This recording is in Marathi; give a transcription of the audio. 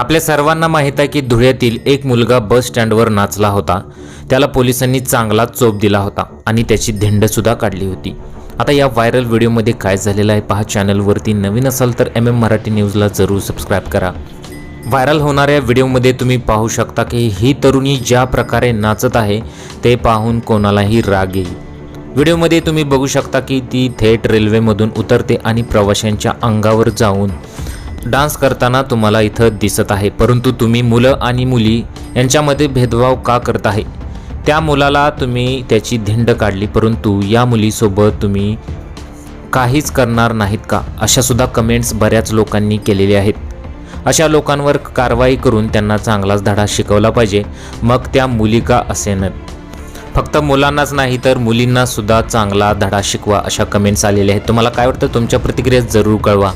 आपल्या सर्वांना माहीत आहे की धुळ्यातील एक मुलगा बस स्टँडवर नाचला होता. त्याला पोलिसांनी चांगला चोप दिला होता आणि त्याची धिंडसुद्धा काढली होती. आता या व्हायरल व्हिडिओमध्ये काय झालेलं आहे पहा चॅनलवरती नवीन असाल तर एम एम मराठी न्यूजला जरूर सबस्क्राईब करा. व्हायरल होणाऱ्या व्हिडिओमध्ये तुम्ही पाहू शकता की ही तरुणी ज्या प्रकारे नाचत आहे ते पाहून कोणालाही राग येईल. व्हिडिओमध्ये तुम्ही बघू शकता की ती थेट रेल्वेमधून उतरते आणि प्रवाशांच्या अंगावर जाऊन डान्स करताना तुम्हाला इथं दिसत आहे. परंतु तुम्ही मुलं आणि मुली यांच्यामध्ये भेदभाव का करत आहे? त्या मुलाला तुम्ही त्याची धिंड काढली परंतु या मुलीसोबत तुम्ही काहीच करणार नाहीत का? अशासुद्धा कमेंट्स बऱ्याच लोकांनी केलेल्या आहेत. अशा लोकांवर कारवाई करून त्यांना चांगलाच धडा शिकवला पाहिजे. मग त्या मुली का असेनत? फक्त मुलांनाच नाही तर मुलींनासुद्धा चांगला धडा शिकवा अशा कमेंट्स आलेल्या आहेत. तुम्हाला काय वाटतं? तुमच्या प्रतिक्रिया जरूर कळवा.